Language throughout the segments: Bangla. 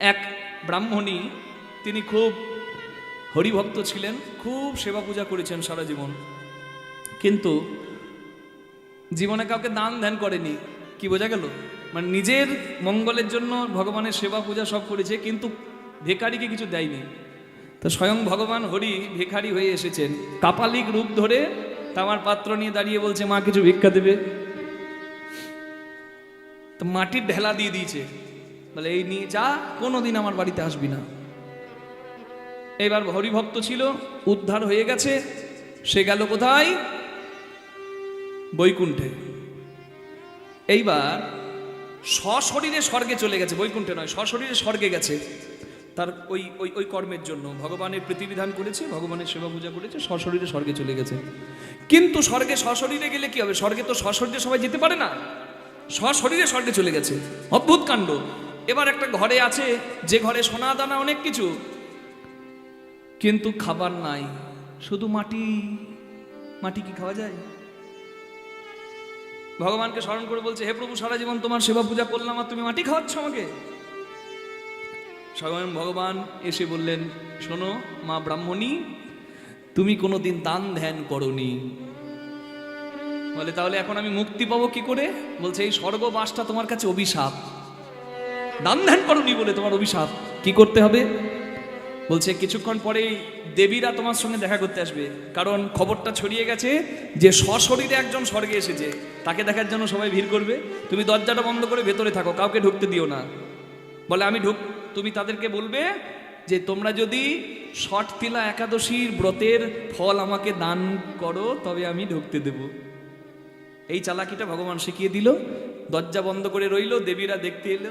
এক ব্রাহ্মণী, তিনি খুব হরিভক্ত ছিলেন, খুব সেবা পূজা করেছেন সারা জীবন। কিন্তু জীবনে কাউকে দান ধ্যান করেনি। কি বোঝা গেল? মানে নিজের মঙ্গলের জন্য ভগবানের সেবা পূজা সব করেছে, কিন্তু ভিখারিকে কিছু দেয়নি। তো স্বয়ং ভগবান হরি ভিখারি হয়ে এসেছেন। কাপালিক রূপ ধরে তামার পাত্র নিয়ে দাঁড়িয়ে বলছে, মা, কিছু ভিক্ষা দেবে? তো মাটির ঢেলা দিয়ে দিয়েছে। বলে, এই নিয়ে যা, কোনোদিন আমার বাড়িতে আসবি না। এবার হরিভক্ত ছিল, উদ্ধার হয়ে গেছে, সে গেল কোথায়? বৈকুণ্ঠে। এইবার সশরীরে স্বর্গে চলে গেছে, বৈকুণ্ঠে নয়, সশরীরে স্বর্গে গেছে। তার ওই ওই ওই কর্মের জন্য, ভগবানের প্রতিবিধান করেছে, ভগবানের সেবা পূজা করেছে, সশরীরে স্বর্গে চলে গেছে। কিন্তু স্বর্গে, সশরীরে গেলে কি হবে? স্বর্গে তো সশরীরে সবাই যেতে পারে না। সশরীরে স্বর্গে চলে গেছে। অদ্ভুত কাণ্ড। এবার একটা ঘরে আছে, যে ঘরে সোনা দানা অনেক কিছু, কিন্তু খাবার নাই, শুধু মাটি। মাটি কি খাওয়া যায়? ভগবানকে স্মরণ করে বলছে, হে প্রভু, সারা জীবন তোমার সেবা পূজা করলাম আর তুমি মাটি খাওয়াচ্ছ আমাকে? স্বয়ং ভগবান এসে বললেন, শোনো, মা ব্রাহ্মণী, তুমি কোনোদিন দান ধ্যান করনি। বলে, তাহলে এখন আমি মুক্তি পাবো কি করে? বলছে, এই স্বর্গবাসটা তোমার কাছে অভিশাপ। দান ধ্যান করনি বলে তোমার অভিশাপ। কি করতে হবে? বলছে, কিছুক্ষণ পরেই দেবীরা তোমার সঙ্গে দেখা করতে আসবে। কারণ খবরটা ছড়িয়ে গেছে যে সশরীরে একজন স্বর্গে এসেছে। তাকে দেখার জন্য সবাই ভিড় করবে। তুমি দরজাটা বন্ধ করে ভেতরে থাকো, কাউকে ঢুকতে দিও না। বলে, আমি ঢুক, তুমি তাদেরকে বলবে যে, তোমরা যদি ষট তিলা একাদশীর ব্রতের ফল আমাকে দান করো, তবে আমি ঢুকতে দেব। এই চালাকিটা ভগবান শিখিয়ে দিল। দরজা বন্ধ করে রইল, দেবীরা দেখতে এলো।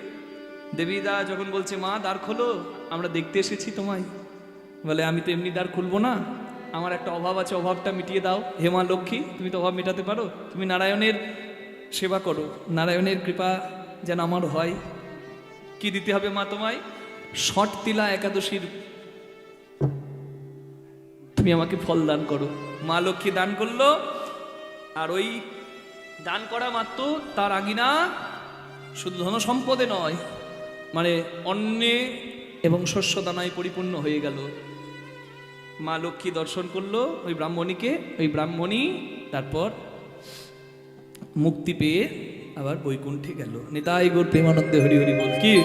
দেবীরা যখন বলছে, মা, দ্বার খোলো, আমরা দেখতে এসেছি তোমায়। বলে, আমি তো এমনি দ্বার খুলবো না। আমার একটা অভাব আছে, অভাবটা মিটিয়ে দাও। হে মা লক্ষ্মী, তুমি তো অভাব মেটাতে পারো। তুমি নারায়ণের সেবা করো। নারায়ণের কৃপা যেন আমার হয়। কি দিতে হবে মা তোমায়? ষট তিলা একাদশীর তুমি আমাকে ফল দান করো। মা লক্ষ্মী দান করল। আর ওই দান করা মাত্র তার আগিনা শুধু ধন সম্পদে নয় মানে অন্নে এবং শস্য দানায় পরিপূর্ণ হয়ে গেল। মা লক্ষ্মী দর্শন করল ওই ব্রাহ্মণীকে, ওই ব্রাহ্মণী তারপর মুক্তি পেয়ে আবার বৈকুণ্ঠে গেল। নেতাই গোর প্রেমানন্দে হরি হরি বল। কি?